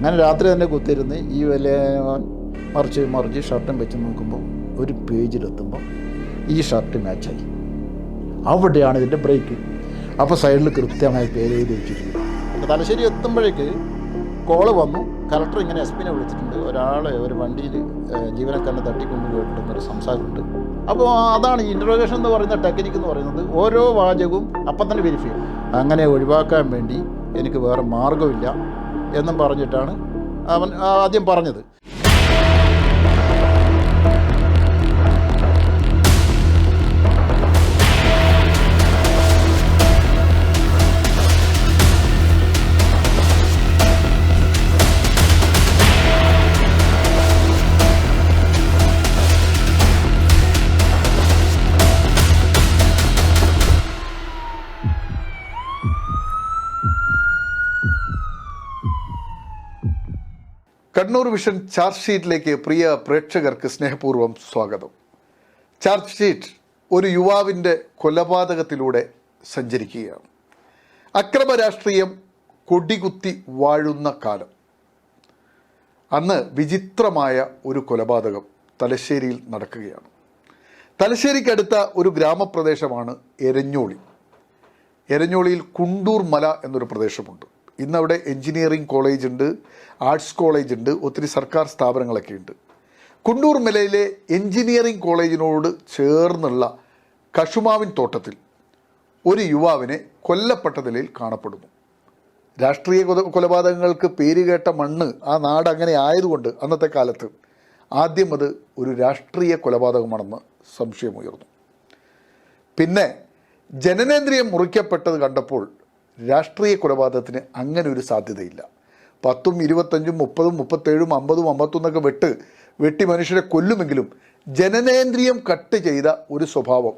അങ്ങനെ രാത്രി തന്നെ കുത്തിരുന്ന് ഈ വില മറിച്ച് മറിച്ച് ഷർട്ടും വെച്ച് നോക്കുമ്പോൾ ഒരു പേജിലെത്തുമ്പോൾ ഈ ഷർട്ട് മാച്ചായി. അവിടെയാണ് ഇതിന്റെ ബ്രേക്ക്. അപ്പോൾ സൈഡിൽ കൃത്യമായി പേര് എഴുതി അപ്പോൾ തലശ്ശേരി എത്തുമ്പോഴേക്ക് കോൾ വന്നു. കലക്ടർ ഇങ്ങനെ എസ് പിനെ വിളിച്ചിട്ടുണ്ട്. ഒരാളെ ഒരു വണ്ടിയിൽ ജീവനക്കാരനെ തട്ടിക്കൊണ്ട് പോയിട്ടുണ്ടെന്നൊരു സംസാരമുണ്ട്. അപ്പോൾ അതാണ് ഇൻട്രോഗേഷൻ എന്ന് പറയുന്ന ടെക്നിക്ക് എന്ന് പറയുന്നത്. ഓരോ വാചകവും അപ്പം തന്നെ വെരിഫൈ ചെയ്യും. അങ്ങനെ ഒഴിവാക്കാൻ വേണ്ടി എനിക്ക് വേറെ മാർഗമില്ല എന്നും പറഞ്ഞിട്ടാണ് അവൻ ആദ്യം പറഞ്ഞത്. കണ്ണൂർ വിഷൻ ചാർജ് ഷീറ്റിലേക്ക് പ്രിയ പ്രേക്ഷകർക്ക് സ്നേഹപൂർവം സ്വാഗതം. ചാർജ് ഷീറ്റ് ഒരു യുവാവിന്റെ കൊലപാതകത്തിലൂടെ സഞ്ചരിക്കുകയാണ്. അക്രമ രാഷ്ട്രീയം കൊടികുത്തി വാഴുന്ന കാലം. അന്ന് വിചിത്രമായ ഒരു കൊലപാതകം തലശ്ശേരിയിൽ നടക്കുകയാണ്. തലശ്ശേരിക്കടുത്ത ഒരു ഗ്രാമപ്രദേശമാണ് എരഞ്ഞോളി. എരഞ്ഞോളിയിൽ കുണ്ടൂർ മല എന്നൊരു പ്രദേശമുണ്ട്. ഇന്നവിടെ എൻജിനീയറിംഗ് കോളേജ് ഉണ്ട് ആർട്സ് കോളേജ് ഉണ്ട് ഒത്തിരി സർക്കാർ സ്ഥാപനങ്ങളൊക്കെ ഉണ്ട്. കുണ്ടൂർ മലയിലെ എൻജിനീയറിംഗ് കോളേജിനോട് ചേർന്നുള്ള കഷുമാവിൻ തോട്ടത്തിൽ ഒരു യുവാവിനെ കൊല്ലപ്പെട്ട നിലയിൽ കാണപ്പെടുന്നു. രാഷ്ട്രീയ കൊല കൊലപാതകങ്ങൾക്ക് പേരുകേട്ട മണ്ണ് ആ നാട് അങ്ങനെ ആയതുകൊണ്ട് അന്നത്തെ കാലത്ത് ആദ്യം അത് ഒരു രാഷ്ട്രീയ കൊലപാതകമാണെന്ന് സംശയമുയർന്നു. പിന്നെ ജനനേന്ദ്രിയം മുറിക്കപ്പെട്ടത് കണ്ടപ്പോൾ രാഷ്ട്രീയ കൊലപാതകത്തിന് അങ്ങനെ ഒരു സാധ്യതയില്ല. പത്തും ഇരുപത്തഞ്ചും മുപ്പതും മുപ്പത്തേഴും അമ്പതും അമ്പത്തൊന്നൊക്കെ വെട്ട് വെട്ടി മനുഷ്യരെ കൊല്ലുമെങ്കിലും ജനനേന്ദ്രിയം കട്ട് ചെയ്ത ഒരു സ്വഭാവം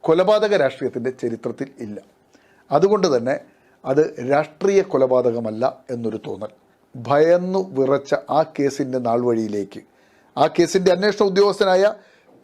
കൊലപാതക രാഷ്ട്രീയത്തിന്റെ ചരിത്രത്തിൽ ഇല്ല. അതുകൊണ്ട് തന്നെ അത് രാഷ്ട്രീയ കൊലപാതകമല്ല എന്നൊരു തോന്നൽ. ഭയന്നു വിറച്ച ആ കേസിന്റെ നാൾവഴിയിലേക്ക് ആ കേസിന്റെ അന്വേഷണ ഉദ്യോഗസ്ഥനായ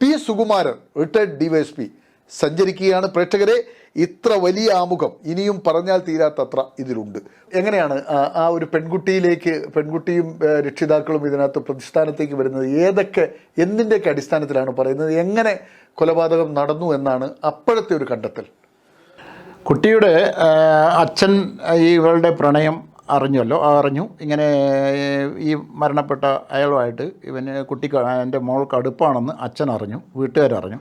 പി സുകുമാരൻ റിട്ടയർഡ് ഡിവൈഎസ്പി സഞ്ചരിക്കുകയാണ്. പ്രേക്ഷകരെ ഇത്ര വലിയ ആമുഖം ഇനിയും പറഞ്ഞാൽ തീരാത്തത്ര ഇതിലുണ്ട്. എങ്ങനെയാണ് ആ- ഒരു പെൺകുട്ടിയിലേക്ക് പെൺകുട്ടിയും രക്ഷിതാക്കളും ഇതിനകത്ത് പ്രതിസ്ഥാനത്തേക്ക് വരുന്നത്? ഏതൊക്കെ എന്തിന്റെയൊക്കെ അടിസ്ഥാനത്തിലാണ് പറയുന്നത്? എങ്ങനെ കൊലപാതകം നടന്നു എന്നാണ് അപ്പോഴത്തെ ഒരു കണ്ടെത്തൽ? കുട്ടിയുടെ അച്ഛൻ ഇവളുടെ പ്രണയം അറിഞ്ഞല്ലോ അറിഞ്ഞു. ഇങ്ങനെ ഈ മരണപ്പെട്ട അയാളുമായിട്ട് ഇവന് കുട്ടിക്ക് എന്റെ മോൾക്ക് അടുപ്പാണെന്ന് അച്ഛൻ അറിഞ്ഞു വീട്ടുകാരറിഞ്ഞു.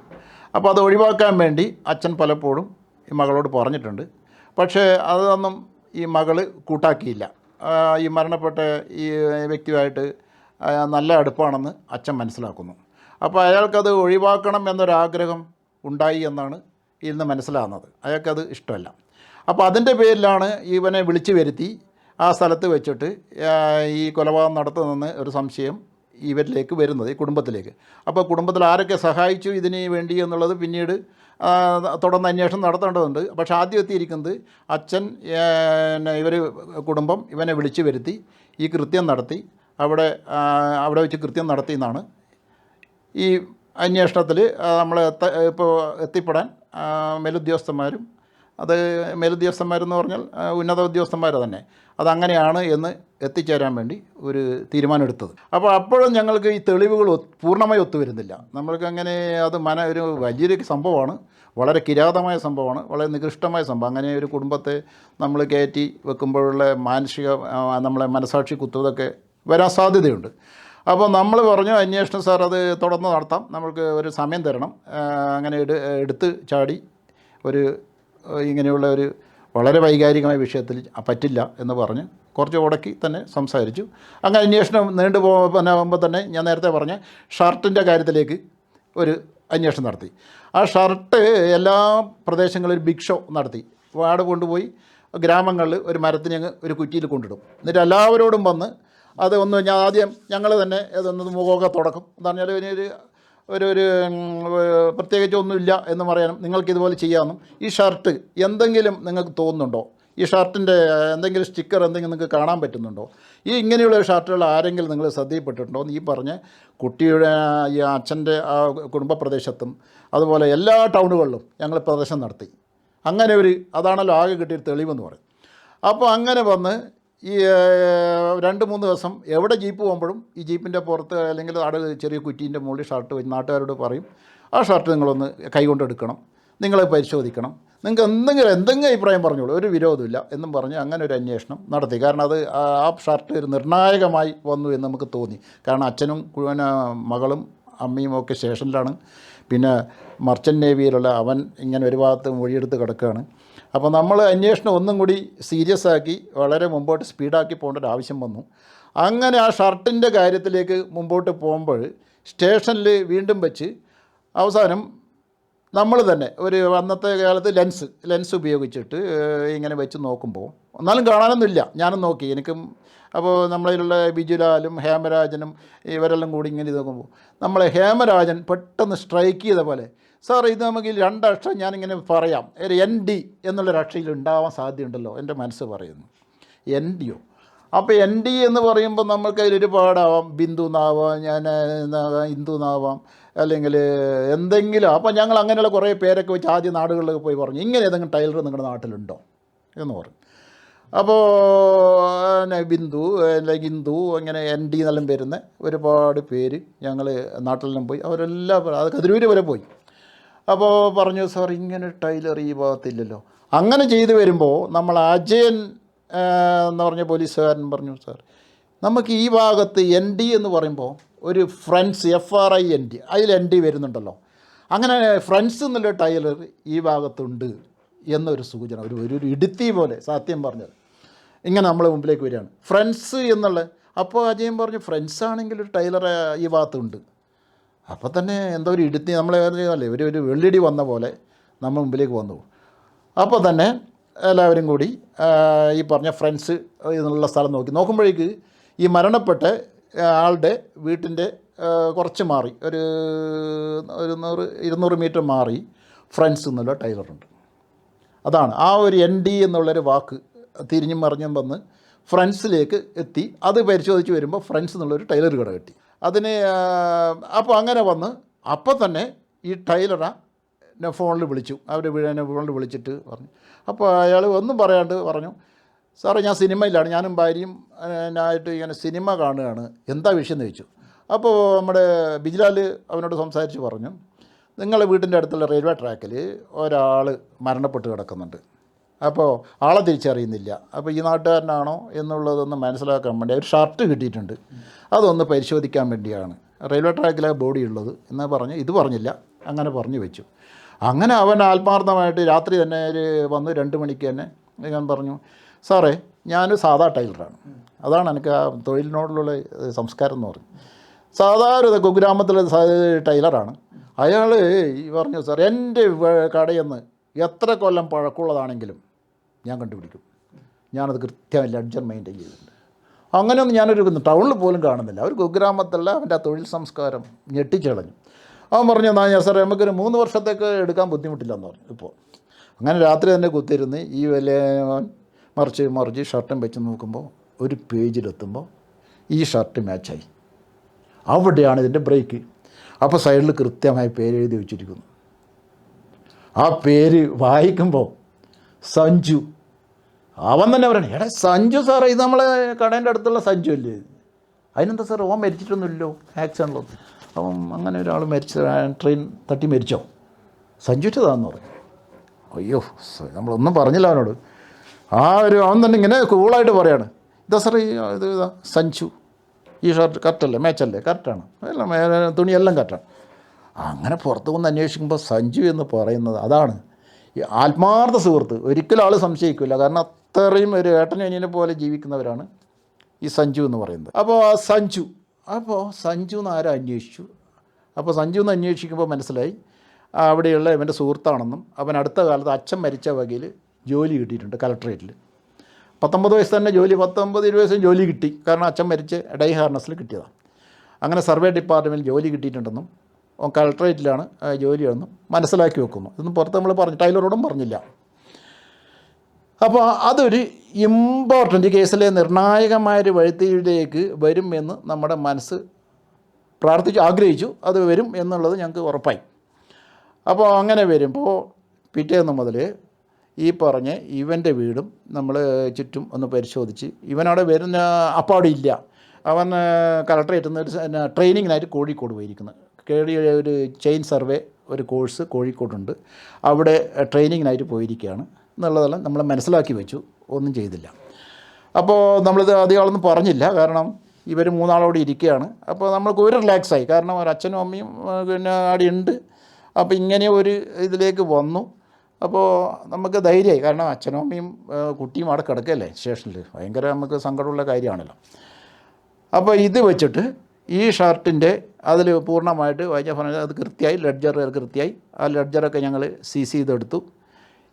അപ്പോൾ അത് ഒഴിവാക്കാൻ വേണ്ടി അച്ഛൻ പലപ്പോഴും ഈ മകളോട് പറഞ്ഞിട്ടുണ്ട്. പക്ഷേ അതൊന്നും ഈ മകൾ കൂട്ടാക്കിയില്ല. ഈ മരണപ്പെട്ട ഈ വ്യക്തിയുമായിട്ട് നല്ല അടുപ്പാണെന്ന് അച്ഛൻ മനസ്സിലാക്കുന്നു. അപ്പോൾ അയാൾക്കത് ഒഴിവാക്കണം എന്നൊരാഗ്രഹം ഉണ്ടായി എന്നാണ് ഇന്ന് മനസ്സിലാകുന്നത്. അയാൾക്കത് ഇഷ്ടമല്ല. അപ്പോൾ അതിന്റെ പേരിലാണ് ഇവനെ വിളിച്ചു വരുത്തി. ആ സ്ഥലത്ത് വെച്ചിട്ട് ഈ കൊലപാതകം നടത്തുന്നെന്ന് ഒരു സംശയം ഇവരിലേക്ക് വരുന്നത് ഈ കുടുംബത്തിലേക്ക്. അപ്പോൾ കുടുംബത്തിൽ ആരൊക്കെ സഹായിച്ചു ഇതിന് വേണ്ടി എന്നുള്ളത് പിന്നീട് തുടർന്ന് അന്വേഷണം നടത്തേണ്ടതുണ്ട്. പക്ഷെ ആദ്യം എത്തിയിരിക്കുന്നത് അച്ഛൻ ഇവർ കുടുംബം ഇവനെ വിളിച്ചു വരുത്തി ഈ കൃത്യം നടത്തി അവിടെ അവിടെ വെച്ച് കൃത്യം നടത്തി എന്നാണ് ഈ അന്വേഷണത്തിൽ നമ്മൾ ഇപ്പോൾ എത്തിപ്പെടാൻ മേലുദ്യോഗസ്ഥന്മാരും അത് മേലുദ്യോഗസ്ഥന്മാരെന്ന് പറഞ്ഞാൽ ഉന്നത ഉദ്യോഗസ്ഥന്മാർ തന്നെ. അതങ്ങനെയാണ് എന്ന് എത്തിച്ചേരാൻ വേണ്ടി ഒരു തീരുമാനമെടുത്തത്. അപ്പോൾ അപ്പോഴും ഞങ്ങൾക്ക് ഈ തെളിവുകൾ പൂർണമായി ഒത്തുവരുന്നില്ല നമ്മൾക്ക് അങ്ങനെ അത് മന ഒരു വലിയൊരു സംഭവമാണ്. വളരെ കിരാതമായ സംഭവമാണ്. വളരെ നികൃഷ്ടമായ സംഭവം. അങ്ങനെ ഒരു കുടുംബത്തെ നമ്മൾ കയറ്റി വെക്കുമ്പോഴുള്ള മാനസിക നമ്മളെ മനസാക്ഷി കുത്തുവതൊക്കെ വരാൻ സാധ്യതയുണ്ട്. അപ്പോൾ നമ്മൾ പറഞ്ഞു അന്വേഷണം സാർ അത് തുടർന്ന് നടത്താം. നമ്മൾക്ക് ഒരു സമയം തരണം. അങ്ങനെ എടുത്ത് ചാടി ഒരു ഇങ്ങനെയുള്ള ഒരു വളരെ വൈകാരികമായ വിഷയത്തിൽ പറ്റില്ല എന്ന് പറഞ്ഞ് കുറച്ച് ഉടക്കി തന്നെ സംസാരിച്ചു. അങ്ങനെ അന്വേഷണം നീണ്ടു പോകുമ്പോൾ തന്നെ ഞാൻ നേരത്തെ പറഞ്ഞ ഷർട്ടിന്റെ കാര്യത്തിലേക്ക് ഒരു അന്വേഷണം നടത്തി. ആ ഷർട്ട് എല്ലാ പ്രദേശങ്ങളിലും ബിഗ് ഷോ നടത്തി. വാട് കൊണ്ടുപോയി ഗ്രാമങ്ങളിൽ ഒരു മരത്തിന് ഞങ്ങൾ ഒരു കുറ്റിയിൽ കൊണ്ടിടും. എന്നിട്ട് എല്ലാവരോടും വന്ന് അത് ഒന്ന് ഞാൻ ആദ്യം ഞങ്ങൾ തന്നെ അതൊന്ന് മുഖമൊക്കെ തുടക്കും. എന്ന് പറഞ്ഞാൽ ഇതിനൊരു ഒരു ഒരു പ്രത്യേകിച്ച് ഒന്നുമില്ല എന്ന് പറയാനും നിങ്ങൾക്ക് ഇതുപോലെ ചെയ്യാമെന്നും. ഈ ഷർട്ട് എന്തെങ്കിലും നിങ്ങൾക്ക് തോന്നുന്നുണ്ടോ? ഈ ഷർട്ടിന്റെ എന്തെങ്കിലും സ്റ്റിക്കർ എന്തെങ്കിലും നിങ്ങൾക്ക് കാണാൻ പറ്റുന്നുണ്ടോ? ഈ ഇങ്ങനെയുള്ള ഷർട്ടുകൾ ആരെങ്കിലും നിങ്ങൾ ശ്രദ്ധയിൽപ്പെട്ടിട്ടുണ്ടോ? എന്ന് ഈ പറഞ്ഞ് കുട്ടിയുടെ ഈ അച്ഛന്റെ ആ കുടുംബ പ്രദേശത്തും അതുപോലെ എല്ലാ ടൗണുകളിലും ഞങ്ങൾ പ്രദർശനം നടത്തി. അങ്ങനെ ഒരു അതാണല്ലോ ആകെ കിട്ടിയ തെളിവെന്ന് പറയും. അപ്പോൾ അങ്ങനെ വന്ന് ഈ രണ്ട് മൂന്ന് ദിവസം എവിടെ ജീപ്പ് പോകുമ്പോഴും ഈ ജീപ്പിന്റെ പുറത്ത് അല്ലെങ്കിൽ അവിടെ ചെറിയ കുറ്റീന്റെ മുകളിൽ ഷർട്ട് വെച്ച് നാട്ടുകാരോട് പറയും ആ ഷർട്ട് നിങ്ങളൊന്ന് കൈകൊണ്ട് എടുക്കണം നിങ്ങൾ പരിശോധിക്കണം. നിങ്ങൾക്ക് എന്തെങ്കിലും എന്തെങ്കിലും അഭിപ്രായം പറഞ്ഞോളൂ ഒരു വിരോധമില്ല എന്നും പറഞ്ഞ് അങ്ങനെ ഒരു അന്വേഷണം നടത്തി. കാരണം അത് ആ ഷർട്ട് ഒരു നിർണായകമായി വന്നു എന്ന് നമുക്ക് തോന്നി. കാരണം അച്ഛനും മകളും അമ്മയും ഒക്കെ സ്റ്റേഷനിലാണ്. പിന്നെ മർച്ചന്റ് നേവിയിലുള്ള അവൻ ഇങ്ങനെ ഒരു ഭാഗത്ത് മൊഴിയെടുത്ത് കിടക്കുകയാണ്. അപ്പോൾ നമ്മൾ അന്വേഷണം ഒന്നും കൂടി സീരിയസ് ആക്കി വളരെ മുമ്പോട്ട് സ്പീഡാക്കി പോകേണ്ട ഒരു ആവശ്യം വന്നു. അങ്ങനെ ആ ഷർട്ടിന്റെ കാര്യത്തിലേക്ക് മുമ്പോട്ട് പോകുമ്പോൾ സ്റ്റേഷനിൽ വീണ്ടും വെച്ച് അവസാനം നമ്മൾ തന്നെ ഒരു അന്നത്തെ കാലത്ത് ലെൻസ് ലെൻസ് ഉപയോഗിച്ചിട്ട് ഇങ്ങനെ വെച്ച് നോക്കുമ്പോൾ എന്നാലും കാണാനൊന്നുമില്ല. ഞാനും നോക്കി. എനിക്കും അപ്പോൾ നമ്മളതിലുള്ള ബിജുലാലും ഹേമരാജനും ഇവരെല്ലാം കൂടി ഇങ്ങനെ ഇത് നോക്കുമ്പോൾ നമ്മളെ ഹേമരാജൻ പെട്ടെന്ന് സ്ട്രൈക്ക് ചെയ്ത പോലെ സാർ ഇത് നമുക്ക് രണ്ടക്ഷരം ഞാനിങ്ങനെ പറയാം. ഒരു എൻ ഡി എന്നുള്ള രക്ഷയിൽ ഉണ്ടാവാൻ സാധ്യതയുണ്ടല്ലോ എന്റെ മനസ്സ് പറയുന്നു. എൻ ഡിയോ അപ്പോൾ എൻ ഡി എന്ന് പറയുമ്പോൾ നമുക്ക് അതിലൊരുപാടാവാം ബിന്ദു എന്നാവാം ഞാൻ ഹിന്ദു എന്നാവാം അല്ലെങ്കിൽ എന്തെങ്കിലും. അപ്പോൾ ഞങ്ങൾ അങ്ങനെയുള്ള കുറേ പേരൊക്കെ വെച്ച് ആദ്യ നാടുകളിലൊക്കെ പോയി പറഞ്ഞു ഇങ്ങനെ ഏതെങ്കിലും ടൈലർ നിങ്ങളുടെ നാട്ടിലുണ്ടോ? എന്ന് പറഞ്ഞു. അപ്പോൾ പിന്നെ ബിന്ദു അല്ലെങ്കിൽ ഹിന്ദു അങ്ങനെ എൻ ഡി എന്നെല്ലാം വരുന്ന ഒരുപാട് പേര് ഞങ്ങൾ നാട്ടിലെല്ലാം പോയി. അവരെല്ലാം അത് കതിരൂര് വരെ പോയി. അപ്പോൾ പറഞ്ഞു സാർ ഇങ്ങനെ ടൈലർ ഈ ഭാഗത്തില്ലല്ലോ. അങ്ങനെ ചെയ്തു വരുമ്പോൾ നമ്മൾ അജയൻ എന്ന് പറഞ്ഞ പോലീസുകാരൻ പറഞ്ഞു സാർ നമുക്ക് ഈ ഭാഗത്ത് എൻ ഡി എന്ന് പറയുമ്പോൾ ഒരു friends F R I N D അതിൽ എൻ ഡി വരുന്നുണ്ടല്ലോ. അങ്ങനെ ഫ്രണ്ട്സ് എന്നുള്ള ടൈലർ ഈ ഭാഗത്തുണ്ട് എന്നൊരു സൂചന ഒരു ഒരു ഇടുത്തി പോലെ സത്യം പറഞ്ഞത്. ഇങ്ങനെ നമ്മളെ മുമ്പിലേക്ക് വരികയാണ്. ഫ്രണ്ട്സ് എന്നുള്ള അപ്പോൾ അജയൻ പറഞ്ഞു ഫ്രണ്ട്സ് ആണെങ്കിൽ ഒരു ടൈലർ ഈ ഭാഗത്തുണ്ട്. അപ്പോൾ തന്നെ എന്തോ ഒരു ഇടുത്തി നമ്മളെ അല്ലേ ഒരു ഒരു വെള്ളിടി വന്ന പോലെ നമ്മൾ മുമ്പിലേക്ക് വന്നു. അപ്പോൾ തന്നെ എല്ലാവരും കൂടി ഈ പറഞ്ഞ ഫ്രണ്ട്സ് എന്നുള്ള സ്ഥലം നോക്കി. നോക്കുമ്പോഴേക്ക് ഈ മരണപ്പെട്ട ആളുടെ വീട്ടിന്റെ കുറച്ച് മാറി. ഒരു ഒരു നൂറ് ഇരുന്നൂറ് മീറ്റർ മാറി ഫ്രണ്ട്സ് എന്നുള്ള ടൈലറുണ്ട് അതാണ് ആ ഒരു എൻ ഡി എന്നുള്ളൊരു വാക്ക് തിരിഞ്ഞും മറിഞ്ഞും വന്ന് ഫ്രണ്ട്സിലേക്ക് എത്തി. അത് പരിശോധിച്ച് വരുമ്പോൾ ഫ്രണ്ട്സ് എന്നുള്ളൊരു ടൈലർ കട കിട്ടി. അതിന് അപ്പോൾ അങ്ങനെ വന്ന് അപ്പോൾ തന്നെ ഈ ടൈലറെ എന്നെ ഫോണിൽ വിളിച്ചു. അവർ എന്നെ ഫോണിൽ വിളിച്ചിട്ട് പറഞ്ഞു. അപ്പോൾ അയാൾ ഒന്നും പറയാണ്ട് പറഞ്ഞു സാറേ ഞാൻ സിനിമയിലാണ്. ഞാനും ഭാര്യയും ആയിട്ട് ഇങ്ങനെ സിനിമ കാണുകയാണ്. എന്താ വിഷയം എന്ന് ചോദിച്ചു. അപ്പോൾ നമ്മുടെ ബിജിലാൽ അവനോട് സംസാരിച്ച് പറഞ്ഞു നിങ്ങളുടെ വീട്ടിന്റെ അടുത്തുള്ള റെയിൽവേ ട്രാക്കിൽ ഒരാൾ മരണപ്പെട്ട് കിടക്കുന്നുണ്ട്. അപ്പോൾ ആളെ തിരിച്ചറിയുന്നില്ല. അപ്പോൾ ഈ നാട്ടുകാരനാണോ എന്നുള്ളതൊന്ന് മനസ്സിലാക്കാൻ വേണ്ടി ഒരു ഷർട്ട് കിട്ടിയിട്ടുണ്ട്. അതൊന്ന് പരിശോധിക്കാൻ വേണ്ടിയാണ്. റെയിൽവേ ട്രാക്കിലെ ബോഡി ഉള്ളത് എന്ന് പറഞ്ഞ് ഇത് പറഞ്ഞില്ല. അങ്ങനെ പറഞ്ഞു വെച്ചു. അങ്ങനെ അവൻ ആത്മാർത്ഥമായിട്ട് രാത്രി തന്നെ ഒരു വന്ന് രണ്ട് മണിക്ക് തന്നെ ഞാൻ പറഞ്ഞു സാറേ ഞാൻ സാധാ ടൈലറാണ്. അതാണ് എനിക്ക് ആ തൊഴിലിനോടുള്ള സംസ്കാരം എന്ന് പറഞ്ഞു സാധാരണ കുഗ്രാമത്തിലെ ടൈലറാണ്. അയാൾ ഈ പറഞ്ഞു സാർ എന്റെ നിന്ന് എത്ര കൊല്ലം പഴക്കമുള്ളതാണെങ്കിലും ഞാൻ കണ്ടുപിടിക്കും. ഞാനത് കൃത്യമായി ലഡ്ജർ മെയിന്റെയിൻ ചെയ്തിട്ടുണ്ട്. അങ്ങനെയൊന്നും ഞാനൊരു ടൗണിൽ പോലും കാണുന്നില്ല. ഒരു കുഗ്രാമത്തിലുള്ള അവന്റെ ആ തൊഴിൽ സംസ്കാരം ഞെട്ടിച്ചളഞ്ഞു. അവൻ പറഞ്ഞു എന്നാൽ ഞാൻ സാറേ നമുക്കൊരു മൂന്ന് വർഷത്തേക്ക് എടുക്കാൻ ബുദ്ധിമുട്ടില്ലെന്ന് പറഞ്ഞു ഇപ്പോൾ അങ്ങനെ രാത്രി തന്നെ കുത്തിരുന്ന് ഈ വില മറിച്ച് മറിച്ച് ഷർട്ടും വെച്ച് നോക്കുമ്പോൾ ഒരു പേജിലെത്തുമ്പോൾ ഈ ഷർട്ട് മാച്ചായി അവിടെയാണ് ഇതിന്റെ ബ്രേക്ക് അപ്പോൾ സൈഡിൽ കൃത്യമായി പേര് എഴുതി വെച്ചിരിക്കുന്നു. ആ പേര് വായിക്കുമ്പോൾ സഞ്ജു അവൻ തന്നെ പറയണേ എടാ സഞ്ജു സാറേ ഇത് നമ്മളെ കടേന്റെ അടുത്തുള്ള സഞ്ജു അല്ലേ? അതിനെന്താ സാർ ഓൻ മരിച്ചിട്ടൊന്നുമില്ലല്ലോ ആക്സിഡന്റിലൊന്നും അപ്പം അങ്ങനെ ഒരാൾ മരിച്ച ട്രെയിൻ തട്ടി മരിച്ചോ? സഞ്ജുറ്റതാന്ന് പറഞ്ഞു. അയ്യോ നമ്മളൊന്നും പറഞ്ഞില്ല അവനോട്. ആ ഒരു അവൻ തന്നെ ഇങ്ങനെ കൂളായിട്ട് പറയാണ്. ഇതാ സാറേ ഇത് ഇതാ സഞ്ജു. ഈ ഷർട്ട് കറക്റ്റല്ലേ മാച്ചല്ലേ കറക്റ്റാണ്. എല്ലാം തുണിയെല്ലാം കറക്റ്റാണ്. അങ്ങനെ പുറത്തു വന്ന് അന്വേഷിക്കുമ്പോൾ സഞ്ജു എന്ന് പറയുന്നത് അതാണ്. ആത്മാർത്ഥ സുഹൃത്ത് ഒരിക്കലും ആൾ സംശയിക്കില്ല കാരണം അത്രയും ഒരു ഏട്ടനും പോലെ ജീവിക്കുന്നവരാണ് ഈ സഞ്ജു എന്ന് പറയുന്നത്. അപ്പോൾ ആ സഞ്ജു അപ്പോൾ സഞ്ജു എന്ന് ആരും അന്വേഷിച്ചു? അപ്പോൾ സഞ്ജു എന്ന് അന്വേഷിക്കുമ്പോൾ മനസ്സിലായി അവിടെയുള്ള ഇവന്റെ സുഹൃത്താണെന്നും അവൻ അടുത്ത കാലത്ത് അച്ഛൻ മരിച്ച വകയിൽ ജോലി കിട്ടിയിട്ടുണ്ട് കലക്ട്രേറ്റിൽ പത്തൊമ്പത് വയസ്സ് തന്നെ ജോലി പത്തൊമ്പത് ഇരുപത് വയസ്സും ജോലി കിട്ടി. കാരണം അച്ഛൻ മരിച്ച് ഡൈ ഹാർനസിൽ കിട്ടിയതാണ് അങ്ങനെ സർവേ ഡിപ്പാർട്ട്മെന്റിൽ ജോലി കിട്ടിയിട്ടുണ്ടെന്നും ആ ജോലിയാണെന്നും മനസ്സിലാക്കി വെക്കുന്നു. ഇതൊന്നും പുറത്ത് നമ്മൾ പറഞ്ഞു ടൈലറോടും പറഞ്ഞില്ല. അപ്പോൾ അതൊരു ഇമ്പോർട്ടന്റ് കേസിലെ നിർണായകമായൊരു വഴുത്തിയിലേക്ക് വരും എന്ന് നമ്മുടെ മനസ്സ് പ്രാർത്ഥിച്ചു ആഗ്രഹിച്ചു. അത് വരും എന്നുള്ളത് ഞങ്ങൾക്ക് ഉറപ്പായി. അപ്പോൾ അങ്ങനെ വരുമ്പോൾ പിറ്റേന്ന് മുതൽ ഈ പറഞ്ഞ ഇവന്റെ വീടും നമ്മൾ ചുറ്റും ഒന്ന് പരിശോധിച്ച് ഇവനവിടെ വരുന്ന അപ്പം അവിടെ ഇല്ല അവൻ കളക്ടറേറ്റ് നിന്ന് ട്രെയിനിങ്ങിനായിട്ട് കോഴിക്കോട് പോയിരിക്കുന്നത് കേടി ഒരു ചെയിൻ സർവേ ഒരു കോഴ്സ് കോഴിക്കോടുണ്ട്. അവിടെ ട്രെയിനിങ്ങിനായിട്ട് പോയിരിക്കുകയാണ്. എന്നുള്ളതെല്ലാം നമ്മൾ മനസ്സിലാക്കി വെച്ചു. ഒന്നും ചെയ്തില്ല. അപ്പോൾ നമ്മളിത് അധികമാളൊന്നും പറഞ്ഞില്ല. കാരണം ഇവർ മൂന്നാളോടെ ഇരിക്കുകയാണ്. അപ്പോൾ നമ്മൾക്ക് ഒരു റിലാക്സായി. കാരണം ഒരു അച്ഛനും അമ്മയും പിന്നെ അവിടെ ഉണ്ട്. അപ്പോൾ ഇങ്ങനെ ഒരു ഇതിലേക്ക് വന്നു. അപ്പോൾ നമുക്ക് ധൈര്യമായി. കാരണം അച്ഛനും അമ്മയും കുട്ടിയും അവിടെ കിടക്കല്ലേ സ്റ്റേഷനിൽ. ഭയങ്കര നമുക്ക് സങ്കടമുള്ള കാര്യമാണല്ലോ. അപ്പോൾ ഇത് വെച്ചിട്ട് ഈ ഷർട്ടിന്റെ അതിൽ പൂർണമായിട്ട് വായിച്ച പറഞ്ഞാൽ അത് കൃത്യമായി ലെഡ്ജർ കൃത്യമായി ആ ലെഡ്ജറൊക്കെ ഞങ്ങൾ സീസ് ചെയ്തെടുത്തു.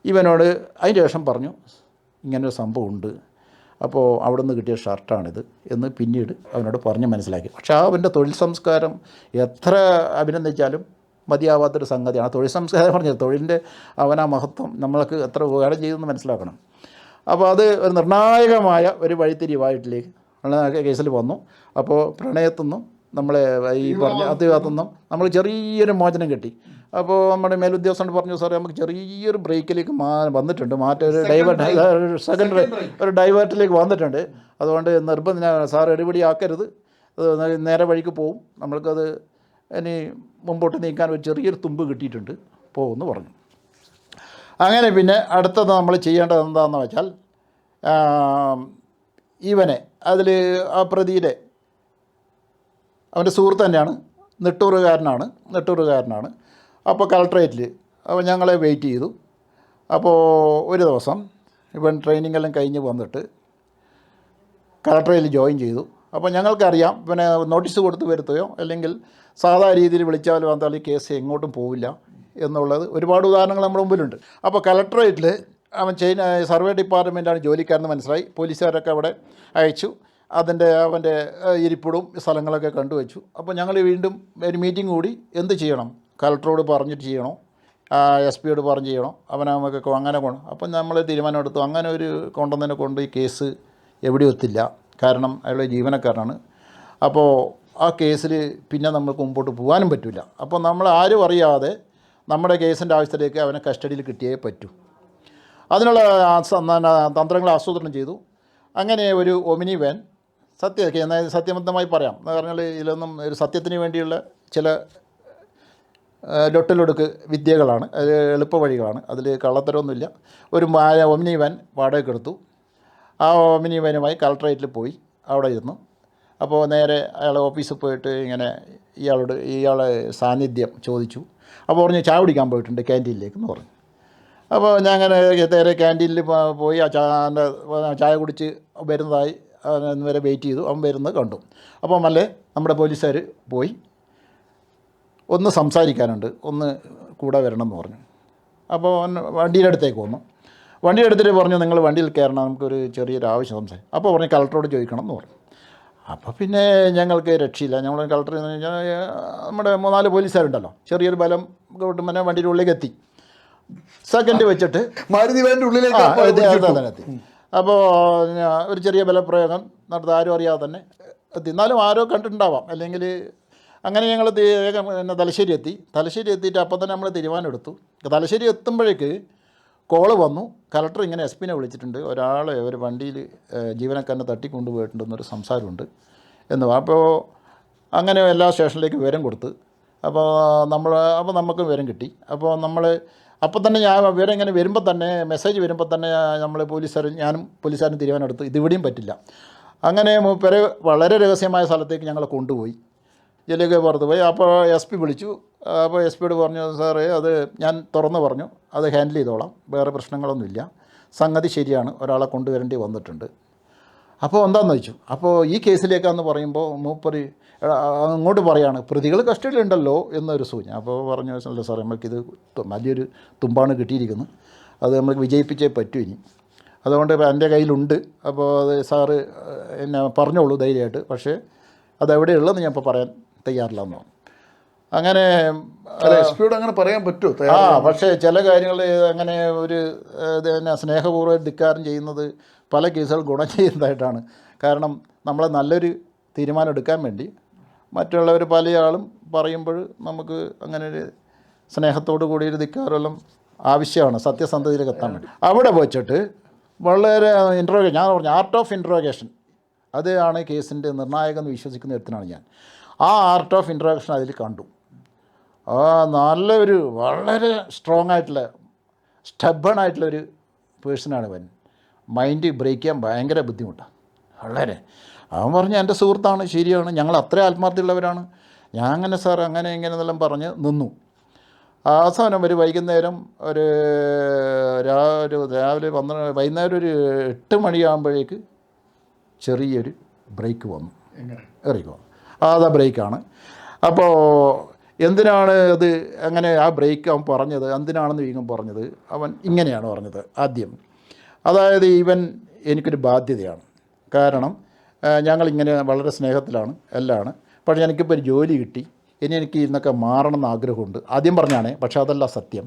ഇവനോട് അതിന് ശേഷം പറഞ്ഞു ഇങ്ങനൊരു സംഭവം ഉണ്ട്. അപ്പോൾ അവിടെ നിന്ന് കിട്ടിയ ഷർട്ടാണിത്. എന്ന് പിന്നീട് അവനോട് പറഞ്ഞ് മനസ്സിലാക്കി. പക്ഷേ ആ അവന്റെ തൊഴിൽ സംസ്കാരം എത്ര അഭിനന്ദിച്ചാലും മതിയാവാത്തൊരു സംഗതിയാണ്. തൊഴിൽ സംസ്കാരം പറഞ്ഞത് തൊഴിലിന്റെ അവനാ മഹത്വം. നമ്മൾക്ക് എത്ര ഉപകാരം ചെയ്തെന്ന് മനസ്സിലാക്കണം. അപ്പോൾ അത് ഒരു നിർണായകമായ ഒരു വഴിത്തിരിവായിട്ടിലേക്ക് കേസിൽ വന്നു. അപ്പോൾ പ്രണയത്തുനിന്നും നമ്മളെ ഈ പറഞ്ഞ അതിഭാഗത്തുനിന്നും നമ്മൾ ചെറിയൊരു മോചനം കിട്ടി. അപ്പോൾ നമ്മുടെ മേലുദ്യോഗസ്ഥൻ പറഞ്ഞു സാറേ നമുക്ക് ചെറിയൊരു ബ്രേക്കിലേക്ക് മാ വന്നിട്ടുണ്ട്. മാറ്റം ഒരു ഡൈവേർട്ട് സെക്കൻഡ് ഒരു ഡൈവേർട്ടിലേക്ക് വന്നിട്ടുണ്ട്. അതുകൊണ്ട് നിർബന്ധ സാർ ഒരുപടി ആക്കരുത്. അത് നേരെ വഴിക്ക് പോവും. നമ്മൾക്കത് ഇനി മുമ്പോട്ട് നീക്കാൻ ഒരു ചെറിയൊരു തുമ്പ് കിട്ടിയിട്ടുണ്ട്. പോകുമെന്ന് പറഞ്ഞു. അങ്ങനെ പിന്നെ അടുത്തത് നമ്മൾ ചെയ്യേണ്ടത് എന്താണെന്ന് വെച്ചാൽ ഇവനെ അതിൽ ആ പ്രതിയുടെ അവന്റെ സുഹൃത്ത് തന്നെയാണ് നെട്ടൂറുകാരനാണ് നെട്ടൂറുകാരനാണ്. അപ്പോൾ കളക്ട്രേറ്റിൽ അപ്പോൾ ഞങ്ങളെ വെയിറ്റ് ചെയ്തു. അപ്പോൾ ഒരു ദിവസം ഇവൻ ട്രെയിനിങ് എല്ലാം കഴിഞ്ഞ് വന്നിട്ട് കളക്ടറേറ്റിൽ ജോയിൻ ചെയ്തു. അപ്പോൾ ഞങ്ങൾക്കറിയാം പിന്നെ നോട്ടീസ് കൊടുത്ത് വരുത്തുകയോ അല്ലെങ്കിൽ സാധാ രീതിയിൽ വിളിച്ചാൽ വന്നാൽ ഈ കേസ് എങ്ങോട്ടും പോവില്ല എന്നുള്ളത് ഒരുപാട് ഉദാഹരണങ്ങൾ നമ്മുടെ മുമ്പിലുണ്ട്. അപ്പോൾ കളക്ടറേറ്റിൽ അവൻ ചെയിൻ സർവേ ഡിപ്പാർട്ട്മെന്റാണ് ജോലിക്കാരെന്ന് മനസ്സിലായി. പോലീസുകാരൊക്കെ അവിടെ അയച്ചു. അതിന്റെ അവന്റെ ഇരിപ്പിടും സ്ഥലങ്ങളൊക്കെ കണ്ടുവച്ചു. അപ്പോൾ ഞങ്ങൾ വീണ്ടും ഒരു മീറ്റിംഗ് കൂടി. എന്ത് ചെയ്യണം? കലക്ടറോട് പറഞ്ഞിട്ട് ചെയ്യണോ? എസ് പിയോട് പറഞ്ഞ് ചെയ്യണോ? അവനെ നമുക്കൊക്കെ അങ്ങനെ കൊണ്ട് അപ്പം നമ്മൾ തീരുമാനം എടുത്തു. അങ്ങനെ ഒരു കൊണ്ടുവന്നതിനെ കൊണ്ട് ഈ കേസ് എവിടെ എത്തില്ല. കാരണം അയാളുടെ ജീവനക്കാരനാണ്. അപ്പോൾ ആ കേസിൽ പിന്നെ നമുക്ക് മുമ്പോട്ട് പോകാനും പറ്റില്ല. അപ്പോൾ നമ്മൾ ആരും അറിയാതെ നമ്മുടെ കേസിന്റെ ആവശ്യത്തിലേക്ക് അവനെ കസ്റ്റഡിയിൽ കിട്ടിയേ പറ്റൂ. അതിനുള്ള തന്ത്രങ്ങൾ ആസൂത്രണം ചെയ്തു. അങ്ങനെ ഒരു ഒമിനി വാൻ സത്യ എന്നാൽ സത്യബദ്ധമായി പറയാം. എന്ന് പറഞ്ഞാൽ ഇതിലൊന്നും ഒരു സത്യത്തിന് വേണ്ടിയുള്ള ചില ലൊട്ടലൊടുക്ക് വിദ്യകളാണ് അത് എളുപ്പ വഴികളാണ് അതിൽ കള്ളത്തരമൊന്നുമില്ല. ഒരു ഒമിനി വാൻ വാടകയ്ക്ക് എടുത്തു. ആ ഒമിനി വാനുമായി കളക്ടറേറ്റിൽ പോയി അവിടെ ഇരുന്നു. അപ്പോൾ നേരെ അയാൾ ഓഫീസിൽ പോയിട്ട് ഇങ്ങനെ ഇയാളോട് ഇയാളെ സാന്നിധ്യം ചോദിച്ചു. അപ്പോൾ പറഞ്ഞു ചായ കുടിക്കാൻ പോയിട്ടുണ്ട് ക്യാന്റീനിലേക്ക് എന്ന് പറഞ്ഞു. അപ്പോൾ ഞാൻ അങ്ങനെ നേരെ ക്യാന്റീനിൽ പോയി ആ ചായ കുടിച്ച് വരുന്നതായി വരെ വെയിറ്റ് ചെയ്തു. അവൻ വരുന്നത് കണ്ടു. അപ്പോൾ മല്ലേ നമ്മുടെ പോലീസുകാർ പോയി. ഒന്ന് സംസാരിക്കാനുണ്ട്. ഒന്ന് കൂടെ വരണം എന്ന് പറഞ്ഞു. അപ്പോൾ അവൻ വണ്ടിയുടെ അടുത്തേക്ക് വന്നു. വണ്ടിയുടെ അടുത്തിട്ട് പറഞ്ഞു നിങ്ങൾ വണ്ടിയിൽ കയറണം. നമുക്കൊരു ചെറിയൊരു ആവശ്യം സംസാരിക്കും അപ്പോൾ പറഞ്ഞു കളക്ടറോട് ചോദിക്കണം എന്ന് പറഞ്ഞു. അപ്പോൾ പിന്നെ ഞങ്ങൾക്ക് രക്ഷയില്ല. ഞങ്ങൾ കളക്ടർ എന്ന് കഴിഞ്ഞാൽ നമ്മുടെ മൂന്നാൽ പോലീസുകാരുണ്ടല്ലോ. ചെറിയൊരു ബലം കൂട്ടുമ്പോൾ വണ്ടിയുടെ ഉള്ളിലേക്ക് എത്തി. സെക്കൻഡ് വെച്ചിട്ട് മാരുതി വാന്റെ ഉള്ളിലേക്ക് അപ്പോൾ ഒരു ചെറിയ ബലപ്രയോഗം നടത്തി ആരും അറിയാതെ തന്നെ എത്തി. എന്നാലും ആരോ കണ്ടിട്ടുണ്ടാവാം. അല്ലെങ്കിൽ അങ്ങനെ ഞങ്ങൾ വേഗം പിന്നെ തലശ്ശേരി എത്തി. തലശ്ശേരി എത്തിയിട്ട് അപ്പം തന്നെ നമ്മൾ തീരുമാനം എടുത്തു തലശ്ശേരി എത്തുമ്പോഴേക്ക് കോൾ വന്നു. കലക്ടർ ഇങ്ങനെ എസ് പിനെ വിളിച്ചിട്ടുണ്ട്. ഒരാളെ ഒരു വണ്ടിയിൽ ജീവനക്കാരനെ തട്ടിക്കൊണ്ടുപോയിട്ടുണ്ടെന്നൊരു സംസാരമുണ്ട് എന്ന്. അപ്പോൾ അങ്ങനെ എല്ലാ സ്റ്റേഷനിലേക്ക് വിവരം കൊടുത്ത്. അപ്പോൾ നമ്മൾ അപ്പോൾ നമുക്ക് വിവരം കിട്ടി. അപ്പോൾ നമ്മൾ അപ്പം തന്നെ ഞാൻ വിവരം ഇങ്ങനെ വരുമ്പോൾ തന്നെ മെസ്സേജ് വരുമ്പോൾ തന്നെ നമ്മൾ പോലീസുകാർ ഞാനും പോലീസുകാരും തീരുമാനമെടുത്തു. ഇതിവിടെയും പറ്റില്ല. അങ്ങനെ മൂപ്പര് വളരെ രഹസ്യമായ സ്ഥലത്തേക്ക് ഞങ്ങളെ കൊണ്ടുപോയി. ജയിലിലേക്ക് പുറത്ത് പോയി അപ്പോൾ എസ് പി വിളിച്ചു അപ്പോൾ എസ് പിയോട് പറഞ്ഞു സാറേ അത് ഞാൻ തുറന്ന് പറഞ്ഞു. അത് ഹാൻഡിൽ ചെയ്തോളാം. വേറെ പ്രശ്നങ്ങളൊന്നുമില്ല. സംഗതി ശരിയാണ്. ഒരാളെ കൊണ്ടുവരേണ്ടി വന്നിട്ടുണ്ട്. അപ്പോൾ എന്താണെന്ന് വെച്ചു? അപ്പോൾ ഈ കേസിലേക്കാന്ന് പറയുമ്പോൾ മൂപ്പര് അങ്ങോട്ട് പറയാണ് പ്രതികൾ കസ്റ്റഡിയിലുണ്ടല്ലോ എന്നൊരു സൂചന. അപ്പോൾ പറഞ്ഞു അല്ല സാറേ നമുക്കിത് തു- വലിയൊരു തുമ്പാണ് കിട്ടിയിരിക്കുന്നത്. അത് നമുക്ക് വിജയിപ്പിച്ചേ പറ്റൂ ഇനി. അതുകൊണ്ട് എന്റെ കയ്യിലുണ്ട്. അപ്പോൾ അത് സാറ് എന്നെ പറഞ്ഞോളൂ ധൈര്യമായിട്ട്. പക്ഷേ അതെവിടെയുള്ളതെന്ന് ഞാൻ ഇപ്പോൾ പറയാൻ തയ്യാറില്ല എന്നോ പറഞ്ഞു അങ്ങനെ അല്ല എസ് പിയോട് അങ്ങനെ പറയാൻ പറ്റുമോ? ആ പക്ഷേ ചില കാര്യങ്ങൾ അങ്ങനെ ഒരു ഇത് തന്നെ സ്നേഹപൂർവം ധിക്കാരം ചെയ്യുന്നത് പല കേസുകൾ ഗുണം ചെയ്യുന്നതായിട്ടാണ്. കാരണം നമ്മളെ നല്ലൊരു തീരുമാനം എടുക്കാൻ വേണ്ടി മറ്റുള്ളവർ പല ആളും പറയുമ്പോൾ നമുക്ക് അങ്ങനെ ഒരു സ്നേഹത്തോടു കൂടി ഒരു ധിക്കാരെല്ലാം ആവശ്യമാണ്. സത്യസന്ധതയിലേക്ക് എത്താൻ വേണ്ടി. അവിടെ വെച്ചിട്ട് വളരെ ഇൻട്രോഗേ ഞാൻ പറഞ്ഞു ആർട്ട് ഓഫ് ഇൻട്രോഗേഷൻ അതാണ് കേസിന്റെ നിർണായകം എന്ന് വിശ്വസിക്കുന്ന വ്യക്തിനാണ് ഞാൻ. ആ ആർട്ട് ഓഫ് ഇൻട്രോഗേഷൻ അതിൽ കണ്ടു. ആ നല്ലൊരു വളരെ സ്ട്രോങ് ആയിട്ടുള്ള സ്റ്റബൺ ആയിട്ടുള്ളൊരു പേഴ്സണാണ് ഇവൻ. മൈൻഡ് ബ്രേക്ക് ചെയ്യാൻ ഭയങ്കര ബുദ്ധിമുട്ടാണ്. വളരെ. അവൻ പറഞ്ഞു എന്റെ സുഹൃത്താണ് ശരിയാണ് ഞങ്ങൾ അത്ര ആത്മാർത്ഥമുള്ളവരാണ് ഞാൻ അങ്ങനെ സാർ അങ്ങനെ ഇങ്ങനെ എന്നെല്ലാം പറഞ്ഞ് നിന്നു. അവസാനം ഒരു വൈകുന്നേരം ഒരു രാ ഒരു രാവിലെ പന്ത്രണ്ട് വൈകുന്നേരം ഒരു എട്ട് മണിയാകുമ്പോഴേക്ക് ചെറിയൊരു ബ്രേക്ക് വന്നു. എങ്ങനെ? വന്നു. അതാ ബ്രേക്കാണ്. അപ്പോൾ എന്തിനാണ് അത് അങ്ങനെ ആ ബ്രേക്ക് അവൻ പറഞ്ഞത്? എന്തിനാണെന്ന് വീണ്ടും പറഞ്ഞത്? അവൻ ഇങ്ങനെയാണ് പറഞ്ഞത് ആദ്യം. അതായത് ഈവൻ എനിക്കൊരു ബാധ്യതയാണ്. കാരണം ഞങ്ങളിങ്ങനെ വളരെ സ്നേഹത്തിലാണ് എല്ലാമാണ് പക്ഷേ എനിക്കിപ്പോൾ ഒരു ജോലി കിട്ടി. ഇനി എനിക്ക് ഇന്നൊക്കെ മാറണം എന്ന് ആഗ്രഹമുണ്ട്. ആദ്യം പറഞ്ഞാണ് പക്ഷേ അതല്ല സത്യം.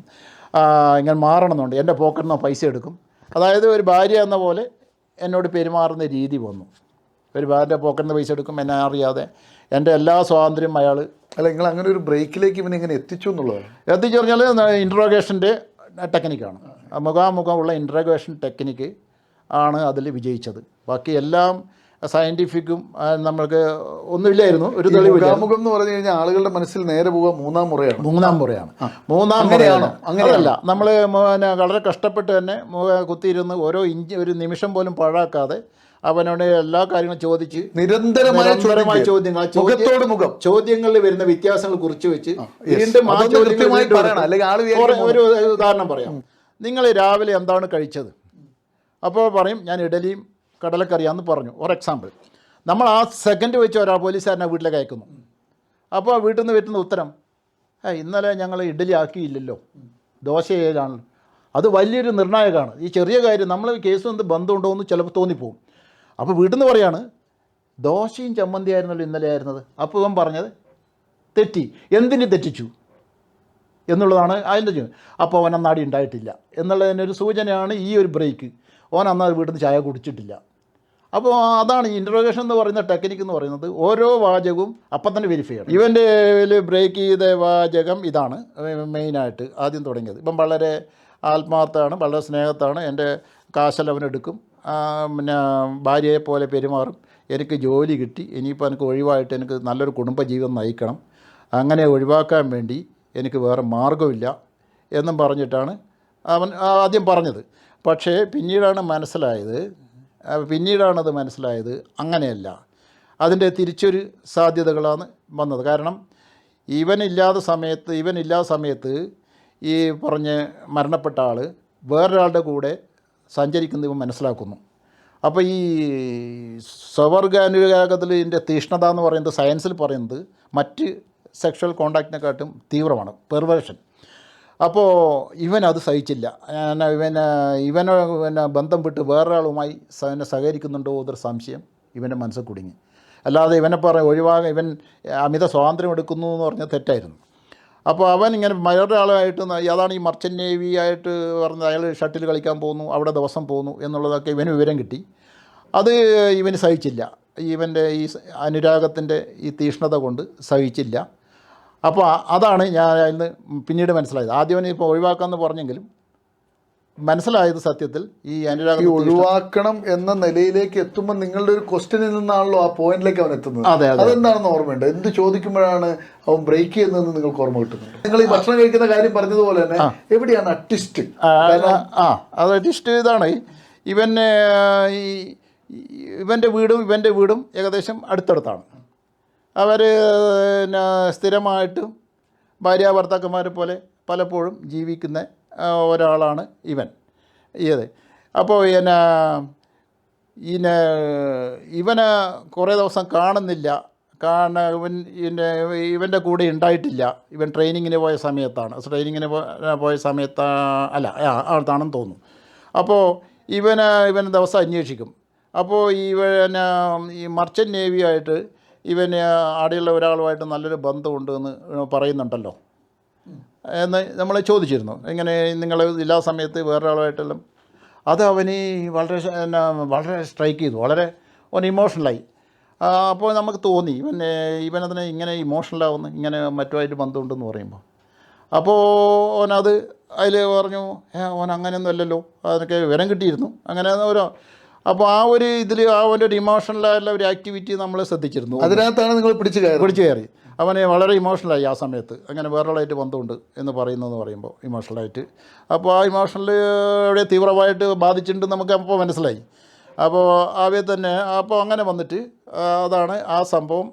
ഇങ്ങനെ മാറണമെന്നുണ്ട്. എന്റെ പോക്കറ്റിൽ നിന്ന് പൈസ എടുക്കും. അതായത് ഒരു ഭാര്യ എന്ന പോലെ എന്നോട് പെരുമാറുന്ന രീതി വന്നു. ഒരു ഭാര്യ പോക്കറ്റിൽ നിന്ന് പൈസ എടുക്കും എന്നെ അറിയാതെ. എന്റെ എല്ലാ സ്വാതന്ത്ര്യം അയാൾ അല്ല നിങ്ങൾ അങ്ങനെ ഒരു ബ്രേക്കിലേക്ക് ഇവനെ ഇങ്ങനെ എത്തിച്ചു എന്നുള്ളതാണ് എത്തിച്ചു പറഞ്ഞാൽ ഇൻട്രോഗേഷന്റെ ടെക്നിക്കാണ് മുഖാമുഖമുള്ള ഇൻട്രഗേഷൻ ടെക്നിക്ക് ആണ് അതിൽ വിജയിച്ചത്. ബാക്കി എല്ലാം സയന്റിഫിക്കും നമുക്ക് നമ്മൾക്ക് ഒന്നുമില്ലായിരുന്നു ഒരു തെളിവ് മുഖാമുഖം എന്ന് പറഞ്ഞു കഴിഞ്ഞാൽ ആളുകളുടെ മനസ്സിൽ നേരെ പോവുക മൂന്നാം മുറയാണ്. മൂന്നാം മുറയാണ്. മൂന്നാം? മുറയാണ്. അങ്ങനെയല്ല നമ്മൾ വളരെ കഷ്ടപ്പെട്ട് തന്നെ കുത്തിയിരുന്ന് ഓരോ ഇഞ്ച് ഒരു നിമിഷം പോലും പാഴാക്കാതെ അവനോട് എല്ലാ കാര്യങ്ങളും ചോദിച്ച് നിരന്തരമായ ചോദ്യങ്ങൾ. മുഖത്തോട് മുഖം. ചോദ്യങ്ങളിൽ വരുന്ന വ്യത്യാസങ്ങൾ കുറിച്ച് വെച്ച്. വീണ്ടും ഒരു ഉദാഹരണം പറയാം. നിങ്ങൾ രാവിലെ എന്താണ് കഴിച്ചത്? അപ്പോൾ പറയും ഞാൻ ഇഡലിയും കടലക്കറിയാന്ന് പറഞ്ഞു. ഫോർ എക്സാമ്പിൾ നമ്മൾ ആ സെക്കൻഡ് വെച്ച് ഒരാൾ പോലീസുകാരനെ വീട്ടിലേക്ക് അയക്കുന്നു. അപ്പോൾ വീട്ടിൽ നിന്ന് വരുന്ന ഉത്തരം ഏ ഇന്നലെ ഞങ്ങൾ ഇഡലി ആക്കിയില്ലല്ലോ. ദോശ ഏതാണല്ലോ അത് വലിയൊരു നിർണായകമാണ്. ഈ ചെറിയ കാര്യം നമ്മൾ കേസ് എന്ത് ബന്ധമുണ്ടോ എന്ന് ചിലപ്പോൾ തോന്നിപ്പോവും അപ്പോൾ വീട്ടിൽ നിന്ന് പറയാണ് ദോശയും ചമ്മന്തി ആയിരുന്നല്ലോ ഇന്നലെ ആയിരുന്നത്. അപ്പോൾ ഇവൻ പറഞ്ഞത് തെറ്റി. എന്തിന് തെറ്റിച്ചു? എന്നുള്ളതാണ് അതിന്റെ ചോദ്യം അപ്പോൾ അവൻ അന്നാടി ഉണ്ടായിട്ടില്ല. എന്നുള്ളതിനൊരു സൂചനയാണ് ഈ ഒരു ബ്രേക്ക് ഓൻ അന്നാ വീട്ടിൽ നിന്ന് ചായ കുടിച്ചിട്ടില്ല. അപ്പോൾ അതാണ് ഈ എന്ന് പറയുന്ന ടെക്നിക്ക് എന്ന് പറയുന്നത്. ഓരോ വാചകവും അപ്പം തന്നെ വെരിഫൈ ചെയ്യണം. ഇവന്റെ ബ്രേക്ക് ചെയ്ത വാചകം ഇതാണ് മെയിനായിട്ട് ആദ്യം തുടങ്ങിയത്. ഇപ്പം വളരെ ആത്മാർത്ഥമാണ് വളരെ സ്നേഹത്താണ്. എന്റെ കാശലവനെടുക്കും പിന്നെ ഭാര്യയെ പോലെ പെരുമാറും. എനിക്ക് ജോലി കിട്ടി. ഇനിയിപ്പോൾ എനിക്ക് ഒഴിവായിട്ട് എനിക്ക് നല്ലൊരു കുടുംബജീവിതം നയിക്കണം. അങ്ങനെ ഒഴിവാക്കാൻ വേണ്ടി എനിക്ക് വേറെ മാർഗമില്ല എന്നും പറഞ്ഞിട്ടാണ് അവൻ ആദ്യം പറഞ്ഞത്. പക്ഷേ പിന്നീടാണ് മനസ്സിലായത് പിന്നീടാണത് മനസ്സിലായത് അങ്ങനെയല്ല. അതിന്റെ തിരിച്ചൊരു സാധ്യതകളാണ് വന്നത്. കാരണം ഇവനില്ലാത്ത സമയത്ത് ഇവനില്ലാത്ത സമയത്ത് ഈ പറഞ്ഞ് മരണപ്പെട്ട ആൾ വേറൊരാളുടെ കൂടെ സഞ്ചരിക്കുന്ന ഇവൻ മനസ്സിലാക്കുന്നു. അപ്പോൾ ഈ സ്വവർഗാനുരാഗത്തിൽ ഇതിന്റെ തീഷ്ണത എന്ന് പറയുന്നത് സയൻസിൽ പറയുന്നത് മറ്റ് സെക്ഷൽ കോണ്ടാക്റ്റിനെക്കാട്ടും തീവ്രമാണ്. പെർവേഷൻ അപ്പോൾ ഇവൻ അത് സഹിച്ചില്ല. ഇവൻ ഇവനെ പിന്നെ ബന്ധം വിട്ട് വേറൊരാളുമായി എന്നെ സഹകരിക്കുന്നുണ്ടോ എന്നൊരു സംശയം ഇവന്റെ മനസ്സിൽ കുടുങ്ങി. അല്ലാതെ ഇവനെ പറ ഒഴിവാകെ ഇവൻ അമിത സ്വാതന്ത്ര്യം എടുക്കുന്നു എന്ന് പറഞ്ഞാൽ തെറ്റായിരുന്നു. അപ്പോൾ അവൻ ഇങ്ങനെ മറ്റൊരാളായിട്ട് അതാണ് ഈ മർച്ചന്റ് നേവി ആയിട്ട് പറഞ്ഞത് അയാൾ ഷട്ടിൽ കളിക്കാൻ പോകുന്നു അവിടെ ദിവസം പോകുന്നു എന്നുള്ളതൊക്കെ ഇവന് വിവരം കിട്ടി. അത് ഇവന് സഹിച്ചില്ല. ഇവന്റെ ഈ അനുരാഗത്തിന്റെ ഈ തീഷ്ണത കൊണ്ട് സഹിച്ചില്ല. അപ്പോൾ അതാണ് ഞാൻ ഇന്ന് പിന്നീട് മനസ്സിലായത്. ആദ്യം ഇപ്പോൾ ഒഴിവാക്കാമെന്ന് പറഞ്ഞെങ്കിലും മനസ്സിലായത് സത്യത്തിൽ ഈ അനുരാഗ് ഒഴിവാക്കണം എന്ന നിലയിലേക്ക് എത്തുമ്പോൾ നിങ്ങളുടെ ഒരു ക്വസ്റ്റ്യനിൽ നിന്നാണല്ലോ ആ പോയിന്റിലേക്ക് അവൻ എത്തുന്നത്. അതെ, അതെ. അതെന്താണെന്ന് ഓർമ്മയുണ്ട്? എന്ത് ചോദിക്കുമ്പോഴാണ് അവൻ ബ്രേക്ക് ചെയ്യുന്നതെന്ന് നിങ്ങൾക്ക് ഓർമ്മ കിട്ടുന്നത്? നിങ്ങൾ ഈ ഭക്ഷണം കഴിക്കുന്ന കാര്യം പറഞ്ഞതുപോലെ തന്നെ എവിടെയാണ് അട്ടിസ്റ്റ് ആ, അത് ഇഷ്ടം ഇതാണ്. ഇവൻ ഈ ഇവന്റെ വീടും ഇവന്റെ വീടും ഏകദേശം അടുത്തടുത്താണ്. അവർ പിന്നെ സ്ഥിരമായിട്ടും ഭാര്യ ഭർത്താക്കന്മാരെ പോലെ പലപ്പോഴും ജീവിക്കുന്ന ഒരാളാണ് ഇവൻ. ഇത് അപ്പോൾ പിന്നെ ഇനെ ഇവനെ കുറേ ദിവസം കാണുന്നില്ല. കാരണം ഇവൻ ഇവന്റെ ഇവന്റെ കൂടെ ഉണ്ടായിട്ടില്ല. ഇവൻ ട്രെയിനിങ്ങിന് പോയ സമയത്താണ്. ട്രെയിനിങ്ങിന് പോയ സമയത്ത് അല്ല അവിടത്താണെന്ന് തോന്നുന്നു. അപ്പോൾ ഇവന് ഇവൻ ദിവസം അന്വേഷിക്കും. അപ്പോൾ ഇവന് ഈ മർച്ചന്റ് നേവിയായിട്ട് ഇവന് അവിടെയുള്ള ഒരാളുമായിട്ട് നല്ലൊരു ബന്ധമുണ്ട് എന്ന് പറയുന്നുണ്ടല്ലോ. എന്ന് നമ്മൾ ചോദിച്ചിരുന്നു. ഇങ്ങനെ നിങ്ങൾ ഇല്ലാത്ത സമയത്ത് വേറൊരാളുമായിട്ടെല്ലാം അത് അവന് വളരെ എന്നാ വളരെ സ്ട്രൈക്ക് ചെയ്തു. വളരെ അവൻ ഇമോഷണലായി. അപ്പോൾ നമുക്ക് തോന്നി ഇവൻ ഇവനതിനെ ഇങ്ങനെ ഇമോഷണലാവുന്നു ഇങ്ങനെ മറ്റുമായിട്ട് ബന്ധമുണ്ടെന്ന് പറയുമ്പോൾ. അപ്പോൾ അവനത് അതിൽ പറഞ്ഞു ഓൻ അങ്ങനെയൊന്നും അല്ലല്ലോ അതൊക്കെ വിവരം കിട്ടിയിരുന്നു. അങ്ങനെ ഓരോ അപ്പോൾ ആ ഒരു ഇതിൽ ആ ഒരു ഇമോഷണലായിട്ടുള്ള ഒരു ആക്ടിവിറ്റി നമ്മൾ ശ്രദ്ധിച്ചിരുന്നു. അതിനകത്താണ് നിങ്ങൾ പിടിച്ചു കയറി പിടിച്ചു കയറി. അവനെ വളരെ ഇമോഷണലായി ആ സമയത്ത്. അങ്ങനെ വേറൊരാളായിട്ട് ബന്ധമുണ്ട് എന്ന് പറയുന്നതെന്ന് പറയുമ്പോൾ ഇമോഷണലായിട്ട് അപ്പോൾ ആ ഇമോഷണൽ എവിടെ തീവ്രമായിട്ട് ബാധിച്ചിട്ടുണ്ട് നമുക്ക് അപ്പോൾ മനസ്സിലായി. അപ്പോൾ ആവേ തന്നെ അപ്പോൾ അങ്ങനെ വന്നിട്ട് അതാണ് ആ സംഭവം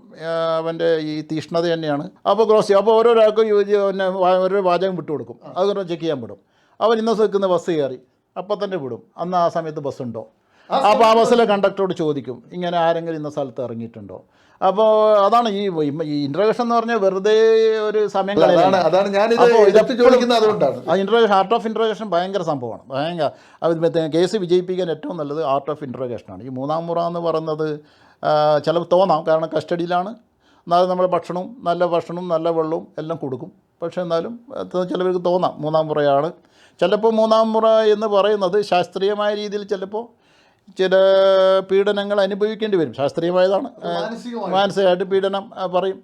അവന്റെ ഈ തീഷ്ണത തന്നെയാണ്. അപ്പോൾ ക്രോസ് ചെയ്യും അപ്പോൾ ഓരോരാൾക്കും പിന്നെ ഓരോ വാചകം വിട്ടു കൊടുക്കും. അത് ചെക്ക് ചെയ്യാൻ വിടും. അവൻ ഇന്ന് നിൽക്കുന്ന ബസ് കയറി അപ്പോൾ തന്നെ വിടും. അന്ന് ആ സമയത്ത് ബസ്സുണ്ടോ? അപ്പോൾ ആ ബസ്സിലെ കണ്ടക്ടറോട് ചോദിക്കും ഇങ്ങനെ ആരെങ്കിലും ഇന്ന സ്ഥലത്ത് ഇറങ്ങിയിട്ടുണ്ടോ? അപ്പോൾ അതാണ് ഈ ഈ എന്ന് പറഞ്ഞാൽ വെറുതെ ഒരു സമയം അതാണ് അതാണ് ഞാൻ അതുകൊണ്ടാണ്. ആ ഇൻട്രോഗേഷൻ ആർട്ട് ഓഫ് ഇൻട്രോഗേഷൻ ഭയങ്കര സംഭവമാണ്. ഭയങ്കര അത് കേസ് വിജയിപ്പിക്കാൻ ഏറ്റവും നല്ലത് ആർട്ട് ഓഫ് ഇൻട്രോഗേഷനാണ്. ഈ മൂന്നാം മുറ എന്ന് പറയുന്നത് ചില തോന്നാം. കാരണം കസ്റ്റഡിയിലാണ്. എന്നാലും നമ്മൾ ഭക്ഷണവും നല്ല ഭക്ഷണവും നല്ല വെള്ളവും എല്ലാം കൊടുക്കും. പക്ഷേ എന്നാലും ചിലവർക്ക് തോന്നാം. മൂന്നാം മുറയാണ്. ചിലപ്പോൾ മൂന്നാം മുറ എന്ന് പറയുന്നത് ശാസ്ത്രീയമായ രീതിയിൽ ചിലപ്പോൾ ചില പീഡനങ്ങൾ അനുഭവിക്കേണ്ടി വരും. ശാസ്ത്രീയമായതാണ്. മാനസികമായി. മാനസികമായിട്ട്. പീഡനം പറയും.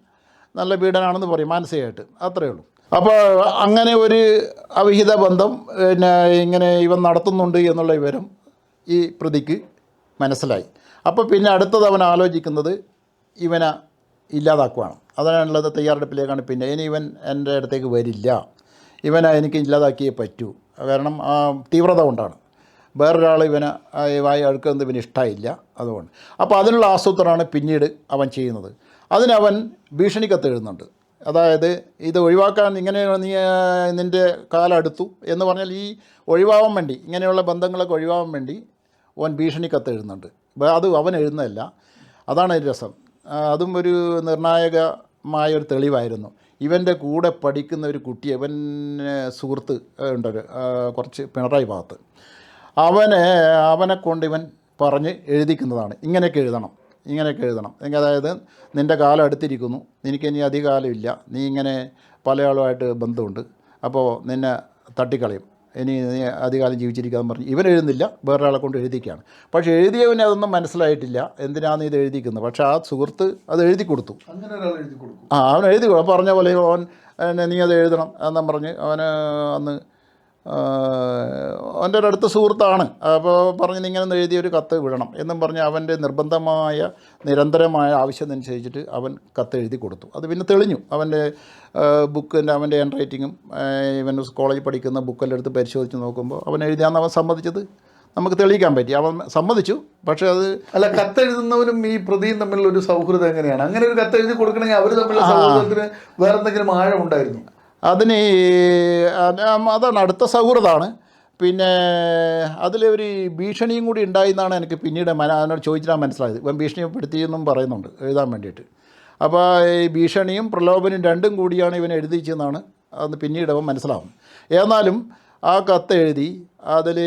നല്ല പീഡനമാണെന്ന് പറയും മാനസികമായിട്ട്. അത്രയേ ഉള്ളൂ. അപ്പോൾ അങ്ങനെ ഒരു അവിഹിത ബന്ധം പിന്നെ ഇങ്ങനെ ഇവൻ നടത്തുന്നുണ്ട് എന്നുള്ള വിവരം ഈ പ്രതിക്ക് മനസ്സിലായി. അപ്പോൾ പിന്നെ അടുത്തത് അവൻ ആലോചിക്കുന്നത് ഇവനെ ഇല്ലാതാക്കുവാണ്. അതിനുള്ളത് തയ്യാറെടുപ്പിലേക്കാണ്. പിന്നെ ഇനി ഇവൻ എന്റെ അടുത്തേക്ക് വരില്ല. ഇവനെ എനിക്ക് ഇല്ലാതാക്കിയേ പറ്റൂ. കാരണം തീവ്രത കൊണ്ടാണ്. വേറൊരാൾ ഇവന് വായി അടുക്കുന്നത് ഇവന് ഇഷ്ടമായില്ല അതുകൊണ്ട്. അപ്പോൾ അതിനുള്ള ആസൂത്രമാണ് പിന്നീട് അവൻ ചെയ്യുന്നത്. അതിനവൻ ഭീഷണി കത്തെഴുതുന്നുണ്ട് അതായത് ഇത് ഒഴിവാക്കാൻ ഇങ്ങനെ നീ നിന്റെ കാലം അടുത്തു എന്ന് പറഞ്ഞാൽ ഈ ഒഴിവാവാൻ വേണ്ടി ഇങ്ങനെയുള്ള ബന്ധങ്ങളൊക്കെ ഒഴിവാവാൻ വേണ്ടി അവൻ ഭീഷണി കത്തെഴുതുന്നുണ്ട് അത് അവൻ എഴുതുന്നതല്ല. അതാണ് രസം. അതും ഒരു നിർണായകമായ ഒരു തെളിവായിരുന്നു. ഇവന്റെ കൂടെ പഠിക്കുന്ന ഒരു കുട്ടി ഇവൻ സുഹൃത്ത് ഉണ്ടൊരു കുറച്ച് പിണറായി ഭാഗത്ത്. അവനെ അവനെ കൊണ്ട് ഇവൻ പറഞ്ഞ് എഴുതിക്കുന്നതാണ്. ഇങ്ങനെയൊക്കെ എഴുതണം. ഇങ്ങനെയൊക്കെ എഴുതണം. എനിക്ക് അതായത് നിന്റെ കാലം അടുത്തിരിക്കുന്നു. നിനക്ക് ഇനി അധിക കാലമില്ല നീ ഇങ്ങനെ പല ആളുമായിട്ട് ബന്ധമുണ്ട്. അപ്പോൾ നിന്നെ തട്ടിക്കളയും. ഇനി നീ അധികാലം ജീവിച്ചിരിക്കാന്ന് പറഞ്ഞ് ഇവൻ എഴുതുന്നില്ല. വേറൊരാളെ കൊണ്ട് എഴുതിക്കുകയാണ് പക്ഷേ എഴുതിയവനെ അതൊന്നും മനസ്സിലായിട്ടില്ല. എന്തിനാണ് ഇത് എഴുതിക്കുന്നത് പക്ഷേ ആ സുഹൃത്ത് അത് എഴുതി കൊടുത്തു. ആ അവൻ എഴുതി കൊടുക്കും. പറഞ്ഞ പോലെ അവൻ നീ അത് എഴുതണം എന്നും പറഞ്ഞ് അവന് അന്ന് അവന്റെ ഒരു അടുത്ത സുഹൃത്താണ്. അപ്പോൾ പറഞ്ഞ് ഇങ്ങനെ എഴുതിയ ഒരു കത്ത് വിടണം എന്നും പറഞ്ഞ് അവന്റെ നിർബന്ധമായ നിരന്തരമായ ആവശ്യമനുസരിച്ചിട്ട് അവൻ കത്ത് എഴുതി കൊടുത്തു. അത് പിന്നെ തെളിഞ്ഞു. അവന്റെ ബുക്കിന്റെ അവന്റെ ഹാൻഡ് റൈറ്റിങ്ങും ഇവൻ കോളേജിൽ പഠിക്കുന്ന ബുക്കെല്ലാം എടുത്ത് പരിശോധിച്ച് നോക്കുമ്പോൾ അവൻ എഴുതിയാന്ന് അവൻ സമ്മതിച്ചത് നമുക്ക് തെളിയിക്കാൻ പറ്റി. അവൻ സമ്മതിച്ചു. പക്ഷേ അത് അല്ല കത്തെഴുതുന്നവനും ഈ പ്രതിയും തമ്മിലുള്ള ഒരു സൗഹൃദം എങ്ങനെയാണ്? അങ്ങനെ ഒരു കത്ത് എഴുതി കൊടുക്കണമെങ്കിൽ അവർ തമ്മിലുള്ള സൗഹൃദത്തിന് വേറെന്തെങ്കിലും ആഴമുണ്ടായിരുന്നു അതിന് അത് അതാണ് അടുത്ത സൗഹൃദമാണ്. പിന്നെ അതിലൊരു ഭീഷണിയും കൂടി ഉണ്ടായി എനിക്ക് പിന്നീട് മന അതിനോട് ചോദിച്ചാൽ മനസ്സിലായത്. ഇവൻ എന്നും പറയുന്നുണ്ട്. എഴുതാൻ വേണ്ടിയിട്ട്. അപ്പോൾ ഈ ഭീഷണിയും പ്രലോഭനവും രണ്ടും കൂടിയാണ് ഇവൻ എഴുതിച്ചെന്നാണ് അന്ന് പിന്നീട് അവൻ മനസ്സിലാവും എന്നാലും ആ കത്ത് എഴുതി അതിൽ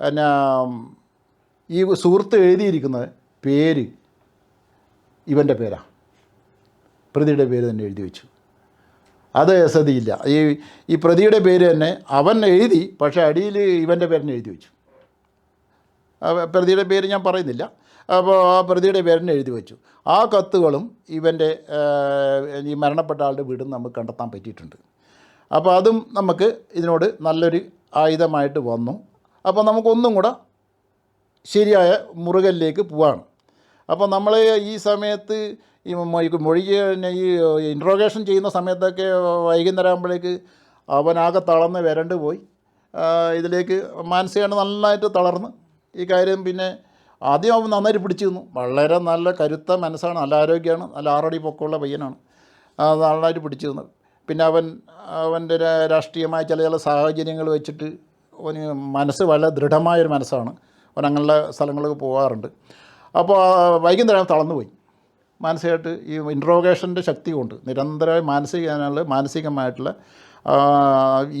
എന്നാ ഈ സുഹൃത്ത് എഴുതിയിരിക്കുന്ന പേര് ഇവന്റെ പേരാണ്. പ്രതിയുടെ പേര് തന്നെ എഴുതി വെച്ചു. അത് സതിയില്ല ഈ ഈ പ്രതിയുടെ പേര് തന്നെ അവൻ എഴുതി പക്ഷേ അടിയിൽ ഇവന്റെ പേരിനെ എഴുതി വെച്ചു. പ്രതിയുടെ പേര് ഞാൻ പറയുന്നില്ല. അപ്പോൾ ആ പ്രതിയുടെ പേരിനെ എഴുതി വെച്ചു. ആ കത്തുകളും ഇവന്റെ ഈ മരണപ്പെട്ട ആളുടെ വീടും നമുക്ക് കണ്ടെത്താൻ പറ്റിയിട്ടുണ്ട്. അപ്പോൾ അതും നമുക്ക് ഇതിനോട് നല്ലൊരു ആയുധമായിട്ട് വന്നു. അപ്പോൾ നമുക്കൊന്നും കൂടെ ശരിയായ മുറുകലിലേക്ക് പോവാണ്. അപ്പോൾ നമ്മൾ ഈ സമയത്ത് ഈ മൊഴിക്ക് ഈ ഇൻട്രോഗേഷൻ ചെയ്യുന്ന സമയത്തൊക്കെ വൈകുന്നേരം ആകുമ്പോഴേക്ക് അവനാകെ തളർന്ന് വരണ്ട് പോയി. ഇതിലേക്ക് മാനസികമായിട്ട് നന്നായിട്ട് തളർന്ന് ഈ കാര്യം പിന്നെ ആദ്യം അവൻ നന്നായിട്ട് പിടിച്ചു നിന്നു. വളരെ നല്ല കരുത്ത മനസ്സാണ് നല്ല ആരോഗ്യമാണ് നല്ല ആറടി പൊക്കമുള്ള പയ്യനാണ്. നന്നായിട്ട് പിടിച്ചു നിന്നത് പിന്നെ അവൻ അവന്റെ രാഷ്ട്രീയമായ ചില ചില സാഹചര്യങ്ങൾ വെച്ചിട്ട് അവന് മനസ്സ് വളരെ ദൃഢമായൊരു മനസ്സാണ്. അവൻ അങ്ങനെയുള്ള സ്ഥലങ്ങളിലൊക്കെ പോകാറുണ്ട്. അപ്പോൾ വൈകുന്നേരം തളർന്നു പോയി മാനസികമായിട്ട് ഈ ഇൻട്രോഗേഷന്റെ ശക്തി കൊണ്ട് നിരന്തരമായി മാനസിക മാനസികമായിട്ടുള്ള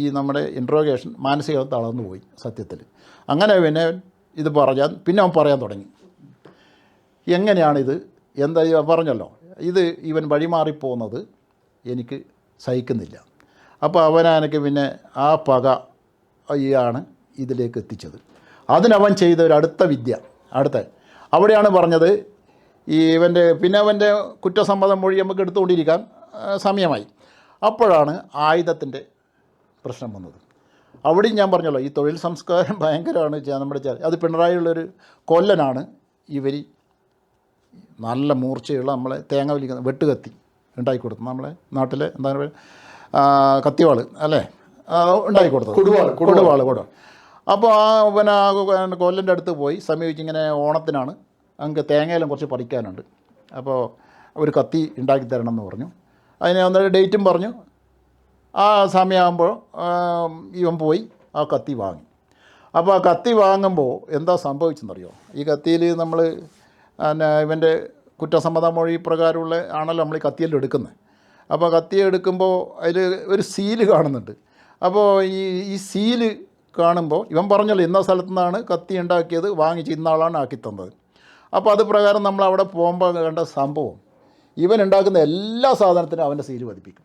ഈ നമ്മുടെ ഇൻട്രോഗേഷൻ മാനസികം തളർന്നു പോയി സത്യത്തിൽ. അങ്ങനെ പിന്നെ ഇത് പറയാൻ പിന്നെ അവൻ പറയാൻ തുടങ്ങി. എങ്ങനെയാണിത്? എന്താ പറഞ്ഞല്ലോ? ഇത് ഇവൻ വഴിമാറിപ്പോകുന്നത് എനിക്ക് സഹിക്കുന്നില്ല. അപ്പോൾ അവനെനിക്ക് പിന്നെ ആ പക ആണ് ഇതിലേക്ക് എത്തിച്ചത്. അതിനവൻ ചെയ്ത ഒരു അടുത്ത വിദ്യ അടുത്ത അവിടെയാണ് പറഞ്ഞത്. ഈ ഇവന്റെ പിന്നെ അവന്റെ കുറ്റസമ്മതം മൊഴി നമുക്ക് എടുത്തുകൊണ്ടിരിക്കാൻ സമയമായി. അപ്പോഴാണ് ആയുധത്തിന്റെ പ്രശ്നം വന്നത്. അവിടെയും ഞാൻ പറഞ്ഞല്ലോ ഈ തൊഴിൽ സംസ്കാരം ഭയങ്കരമാണ് നമ്മുടെ അത് പിണറായിയുള്ളൊരു കൊല്ലനാണ് ഇവർ നല്ല മൂർച്ചയുള്ള നമ്മളെ തേങ്ങ വലിക്കുന്ന വെട്ടുകത്തി ഉണ്ടാക്കി കൊടുത്തു നമ്മളെ നാട്ടിലെ എന്താണ് കത്തിവാൾ അല്ലേ? ഉണ്ടാക്കി കൊടുത്തത്. കൊടുവാൾ കൊടുവാൾ. കൊടുവാൾ അപ്പോൾ ആ പിന്നെ കൊല്ലന്റെ അടുത്ത് പോയി. സമീപിച്ച് ഇങ്ങനെ ഓണത്തിനാണ്. അങ്ങ് തേങ്ങയെല്ലാം കുറച്ച് പറിക്കാനുണ്ട്. അപ്പോൾ ഒരു കത്തി ഉണ്ടാക്കി തരണം എന്ന് പറഞ്ഞു. അതിന് ഒന്ന് ഡേറ്റും പറഞ്ഞു. ആ സമയമാകുമ്പോൾ ഇവൻ പോയി ആ കത്തി വാങ്ങി. അപ്പോൾ ആ കത്തി വാങ്ങുമ്പോൾ എന്താ സംഭവിച്ചെന്നറിയോ? ഈ കത്തിയിൽ നമ്മൾ പിന്നെ ഇവന്റെ കുറ്റസമ്മത മൊഴി പ്രകാരമുള്ള ആണല്ലോ നമ്മൾ ഈ കത്തിയെല്ലാം എടുക്കുന്നത്. അപ്പോൾ കത്തി എടുക്കുമ്പോൾ അതിൽ ഒരു സീൽ കാണുന്നുണ്ട്. അപ്പോൾ ഈ ഈ സീൽ കാണുമ്പോൾ ഇവൻ പറഞ്ഞല്ലോ ഇന്ന സ്ഥലത്തു നിന്നാണ് കത്തി ഉണ്ടാക്കിയത് വാങ്ങിച്ച് ഇന്നാളാണ് ആക്കി തന്നത്. അപ്പോൾ അത് പ്രകാരം നമ്മൾ അവിടെ പോകുമ്പോൾ കണ്ട സംഭവം ഇവൻ ഉണ്ടാക്കുന്ന എല്ലാ സാധനത്തിനും അവന്റെ സീൽ പതിപ്പിക്കും.